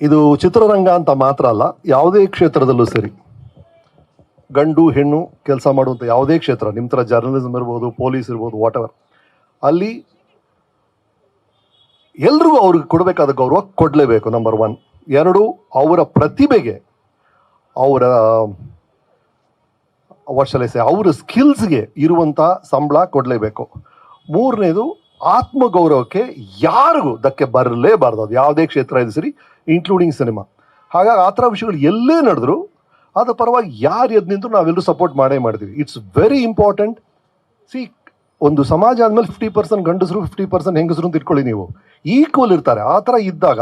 ಇದು ಚಿತ್ರರಂಗ ಅಂತ ಮಾತ್ರ ಅಲ್ಲ, ಯಾವುದೇ ಕ್ಷೇತ್ರದಲ್ಲೂ ಸರಿ. ಗಂಡು, ಹೆಣ್ಣು ಕೆಲಸ ಮಾಡುವಂಥ ಯಾವುದೇ ಕ್ಷೇತ್ರ ನಿಮ್ಮ ಥರ ಜರ್ನಲಿಸಮ್ ಇರ್ಬೋದು ಪೊಲೀಸ್ ಇರ್ಬೋದು ವಾಟ್ ಎವರ್ ಅಲ್ಲಿ ಎಲ್ರಿಗೂ ಅವ್ರಿಗೆ ಕೊಡಬೇಕಾದ ಗೌರವ ಕೊಡಲೇಬೇಕು ನಂಬರ್ ಒನ್ ಎರಡು, ಅವರ ಪ್ರತಿಭೆಗೆ ಅವರ ವರ್ಷಲೈಸೆ ಅವರ ಸ್ಕಿಲ್ಸ್ಗೆ ಇರುವಂಥ ಸಂಬಳ ಕೊಡಲೇಬೇಕು. ಮೂರನೇದು ಆತ್ಮಗೌರವಕ್ಕೆ ಯಾರಿಗೂ ಧಕ್ಕೆ ಬರಲೇಬಾರ್ದು. ಅದು ಯಾವುದೇ ಕ್ಷೇತ್ರ ಇದೆ ಸರಿ ಇನ್ಕ್ಲೂಡಿಂಗ್ ಸಿನಿಮಾ ಹಾಗಾಗಿ ಆ ಥರ ವಿಷಯಗಳು ಎಲ್ಲೇ ನಡೆದ್ರು ಅದು ಪರವಾಗಿ ಯಾರು ಎದ್ದು ನಿಂತರೂ ನಾವೆಲ್ಲರೂ ಸಪೋರ್ಟ್ ಮಾಡೇ ಮಾಡ್ತೀವಿ. ಇಟ್ಸ್ ವೆರಿ ಇಂಪಾರ್ಟೆಂಟ್ ಸಿ ಒಂದು ಸಮಾಜ ಆದಮೇಲೆ ಫಿಫ್ಟಿ ಪರ್ಸೆಂಟ್ ಗಂಡಸರು ಫಿಫ್ಟಿ ಪರ್ಸೆಂಟ್ ಹೆಂಗಸರು ಅಂತ ಇಟ್ಕೊಳ್ಳಿ ನೀವು. ಈಕ್ವಲ್ ಇರ್ತಾರೆ. ಆ ಥರ ಇದ್ದಾಗ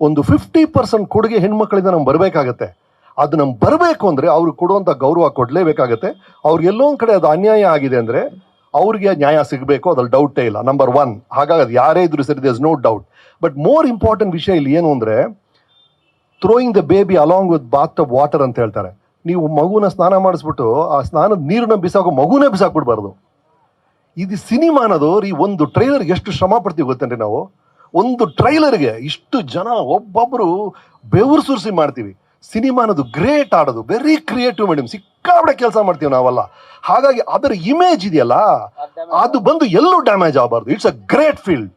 ಒಂದು ಫಿಫ್ಟಿ ಪರ್ಸೆಂಟ್ ಕೊಡುಗೆ ಹೆಣ್ಮಕ್ಳಿಂದ ನಮ್ಗೆ ಬರಬೇಕಾಗತ್ತೆ. ಅದು ನಮ್ಗೆ ಬರಬೇಕು ಅಂದರೆ ಅವ್ರಿಗೆ ಕೊಡುವಂಥ ಗೌರವ ಕೊಡಲೇಬೇಕಾಗತ್ತೆ. ಅವ್ರಿಗೆ ಎಲ್ಲೋ ಒಂದು ಕಡೆ ಅದು ಅನ್ಯಾಯ ಆಗಿದೆ ಅಂದರೆ ಅವ್ರಿಗೆ ನ್ಯಾಯ ಸಿಗಬೇಕು, ಅದ್ರಲ್ಲಿ ಡೌಟೇ ಇಲ್ಲ. ನಂಬರ್ ಒನ್ ಹಾಗಾಗಿ ಅದು ಯಾರೇ ಇದ್ರು ಸರಿ there's no doubt but more important ವಿಷಯ ಇಲ್ಲಿ ಏನು ಅಂದರೆ throwing the baby along with bath of water ಅಂತ ಹೇಳ್ತಾರೆ. ನೀವು ಮಗುನ ಸ್ನಾನ ಮಾಡಿಸ್ಬಿಟ್ಟು, ಆ ಸ್ನಾನದ ನೀರನ್ನ ಬಿಸಾಕೋ ಮಗುನೇ ಬಿಸಾಕ್ಬಿಡ್ಬಾರ್ದು. ಇದು ಸಿನಿಮಾ ಅನ್ನೋದು, ರೀ, ಒಂದು ಟ್ರೈಲರ್ಗೆ ಎಷ್ಟು ಶ್ರಮ ಪಡ್ತೀವಿ ಗೊತ್ತೇನ್ರಿ ನಾವು? ಒಂದು ಟ್ರೈಲರ್ಗೆ ಇಷ್ಟು ಜನ ಒಬ್ಬೊಬ್ಬರು ಬೆವರು ಸುರಿಸಿ ಮಾಡ್ತೀವಿ. ಸಿನಿಮಾ ಅನ್ನೋದು ಗ್ರೇಟ್ ಆಡೋದು ವೆರಿ ಕ್ರಿಯೇಟಿವ್ ಮೇಡಮ್ ಸಿಕ್ಕಾಬಡೆ ಕೆಲಸ ಮಾಡ್ತೀವಿ ನಾವೆಲ್ಲ. ಹಾಗಾಗಿ ಅದರ ಇಮೇಜ್ ಇದೆಯಲ್ಲ, ಅದು ಬಂದು ಎಲ್ಲೂ ಡ್ಯಾಮೇಜ್ ಆಗಬಾರ್ದು. It's a great field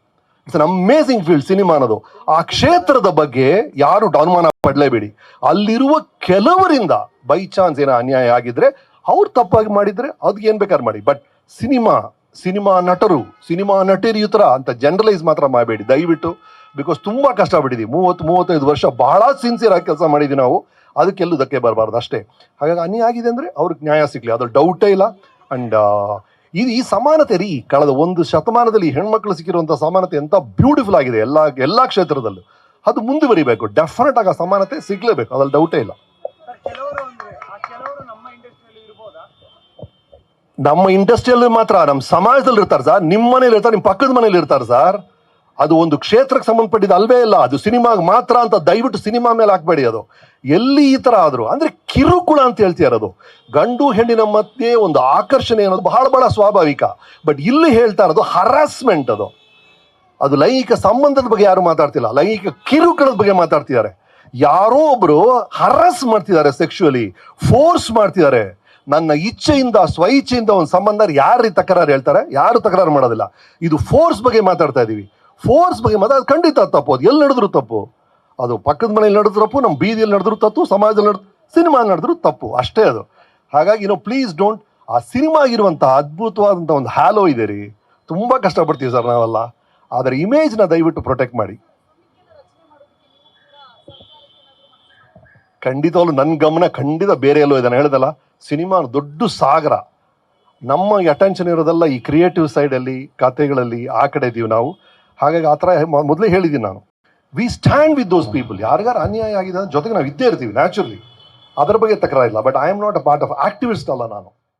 it's an amazing field cinema ಅನ್ನೋದು. ಆ ಕ್ಷೇತ್ರದ ಬಗ್ಗೆ ಯಾರು ಅನುಮಾನ ಪಡಲೇಬೇಡಿ. ಅಲ್ಲಿರುವ ಕೆಲವರಿಂದ ಬೈ ಚಾನ್ಸ್ ಏನೋ ಅನ್ಯಾಯ ಆಗಿದ್ರೆ, ಅವ್ರು ತಪ್ಪಾಗಿ ಮಾಡಿದ್ರೆ ಅದಕ್ಕೆ ಏನ್ ಬೇಕಾದ್ರೆ ಮಾಡಿ. ಬಟ್ ಸಿನಿಮಾ ಸಿನಿಮಾ ನಟರು, ಸಿನಿಮಾ ನಟಿಯರು ಈ ಅಂತ ಜನರಲೈಸ್ ಮಾತ್ರ ಮಾಡಬೇಡಿ. ದಯವಿಟ್ಟು ಬಿಕಾಸ್ ತುಂಬಾ ಕಷ್ಟಪಟ್ಟಿದ್ದೀವಿ ಮೂವತ್ತು ಮೂವತ್ತೈದು ವರ್ಷ ಬಹಳ ಸಿನ್ಸಿಯರ್ ಆಗಿ ಕೆಲಸ ಮಾಡಿದ್ವಿ ನಾವು. ಅದಕ್ಕೆಲ್ಲೂ ಧಕ್ಕೆ ಬರಬಾರ್ದು ಅಷ್ಟೇ. ಹಾಗಾಗಿ ಅನಿ ಆಗಿದೆ ಅಂದ್ರೆ ಅವ್ರಿಗೆ ನ್ಯಾಯ ಸಿಗ್ಲಿ. ಅದ್ರ ಡೌಟೇ ಇಲ್ಲ. ಅಂಡ್ ಇದು ಈ ಸಮಾನತೆ ರೀ ಕಳೆದ ಒಂದು ಶತಮಾನದಲ್ಲಿ ಹೆಣ್ಮಕ್ಳು ಸಿಕ್ಕಿರುವಂಥ ಸಮಾನತೆ ಎಂತ ಬ್ಯೂಟಿಫುಲ್ ಆಗಿದೆ ಎಲ್ಲ ಎಲ್ಲ ಕ್ಷೇತ್ರದಲ್ಲೂ. ಅದು ಮುಂದುವರಿಬೇಕು. ಡೆಫಿನೆಟ್ ಆಗಿ ಆ ಸಮಾನತೆ ಸಿಗ್ಲೇಬೇಕು. ಅದ್ರಲ್ಲಿ ಡೌಟೇ ಇಲ್ಲ. ನಮ್ಮ ಇಂಡಸ್ಟ್ರಿಯಲ್ಲಿ ಮಾತ್ರ ನಮ್ಮ ಸಮಾಜದಲ್ಲಿ ಇರ್ತಾರೆ ಸರ್. ನಿಮ್ಮ ಮನೇಲಿ ಇರ್ತಾರೆ ನಿಮ್ಮ ಪಕ್ಕದ ಮನೇಲಿ ಇರ್ತಾರೆ ಸರ್. ಅದು ಒಂದು ಕ್ಷೇತ್ರಕ್ಕೆ ಸಂಬಂಧಪಟ್ಟಿದ್ದು ಅಲ್ವೇ ಇಲ್ಲ. ಅದು ಸಿನಿಮಾಗೆ ಮಾತ್ರ ಅಂತ ದಯವಿಟ್ಟು ಸಿನಿಮಾ ಮೇಲೆ ಹಾಕ್ಬೇಡಿ ಅದು. ಎಲ್ಲಿ ಈ ಥರ ಆದ್ರು, ಅಂದ್ರೆ ಕಿರುಕುಳ ಅಂತ ಹೇಳ್ತಿದ್ದಾರೆ ಅದು ಗಂಡು ಹೆಣ್ಣಿನ ಮಧ್ಯೆ ಒಂದು ಆಕರ್ಷಣೆ ಅನ್ನೋದು ಬಹಳ ಬಹಳ ಸ್ವಾಭಾವಿಕ. ಬಟ್ ಇಲ್ಲಿ ಹೇಳ್ತಾ ಇರೋದು ಹರಾಸ್ಮೆಂಟ್ ಅದು. ಅದು ಲೈಂಗಿಕ ಸಂಬಂಧದ ಬಗ್ಗೆ ಯಾರು ಮಾತಾಡ್ತಿಲ್ಲ. ಲೈಂಗಿಕ ಕಿರುಕುಳದ ಬಗ್ಗೆ ಮಾತಾಡ್ತಿದ್ದಾರೆ. ಯಾರೋ ಒಬ್ರು ಹರಸ್ ಮಾಡ್ತಿದ್ದಾರೆ ಸೆಕ್ಷುಯಲಿ ಫೋರ್ಸ್ ಮಾಡ್ತಿದ್ದಾರೆ. ನನ್ನ ಇಚ್ಛೆಯಿಂದ ಸ್ವ ಇಚ್ಛೆಯಿಂದ ಒಂದು ಸಂಬಂಧ ಯಾರು ತಕರಾರು ಹೇಳ್ತಾರೆ? ಯಾರು ತಕರಾರು ಮಾಡೋದಿಲ್ಲ. ಇದು ಫೋರ್ಸ್ ಬಗ್ಗೆ ಮಾತಾಡ್ತಾ ಇದೀವಿ. ಫೋರ್ಸ್ ಬಗ್ಗೆ ಅದು ಖಂಡಿತ ತಪ್ಪು, ಅದು ಎಲ್ಲಿ ನಡೆದ್ರು ತಪ್ಪು. ಅದು ಪಕ್ಕದ ಮನೆಯಲ್ಲಿ ನಡೆದ್ರು ತಪ್ಪು ನಮ್ಮ ಬೀದಿಯಲ್ಲಿ ನಡೆದ್ರು ತಪ್ಪು, ಸಮಾಜದಲ್ಲಿ ನಡೆದು ಸಿನಿಮಾ ನಡೆದ್ರು ತಪ್ಪು, ಅಷ್ಟೇ ಅದು. ಹಾಗಾಗಿ ನೋ ಪ್ಲೀಸ್ ಡೋಂಟ್ ಆ ಸಿನಿಮಾ ಇರುವಂಥ ಅದ್ಭುತವಾದಂಥ ಒಂದು ಹ್ಯಾಲೋ ಇದೆ ರೀ. ತುಂಬ ಕಷ್ಟಪಡ್ತೀವಿ ಸರ್ ನಾವೆಲ್ಲ. ಅದರ ಇಮೇಜ್ನ ದಯವಿಟ್ಟು ಪ್ರೊಟೆಕ್ಟ್ ಮಾಡಿ. ಖಂಡಿತವಾಗ್ಲೂ ನನ್ನ ಗಮನ ಖಂಡಿತ ಬೇರೆ ಎಲ್ಲೋ ಇದೆ. ನಾನು ಹೇಳ್ದಲ್ಲ, ಸಿನಿಮಾ ದೊಡ್ಡ ಸಾಗರ. ನಮ್ಮ ಅಟೆನ್ಷನ್ ಇರೋದೆಲ್ಲ ಈ ಕ್ರಿಯೇಟಿವ್ ಸೈಡಲ್ಲಿ ಕಥೆಗಳಲ್ಲಿ, ಆ ಕಡೆ ಇದ್ದೀವಿ ನಾವು. ಹಾಗಾಗಿ ಆ ಥರ ಮೊದಲೇ ಹೇಳಿದ್ದೀನಿ ನಾನು. We stand with those people ಯಾರಿಗಾರು ಅನ್ಯಾಯ ಆಗಿದೆ ಜೊತೆಗೆ ನಾವು ಇದ್ದೇ ಇರ್ತೀವಿ ನ್ಯಾಚುರಲಿ ಅದರ ಬಗ್ಗೆ ತಕರಾರಿಲ್ಲ. But I am not a part of activist ಅಲ್ಲ ನಾನು.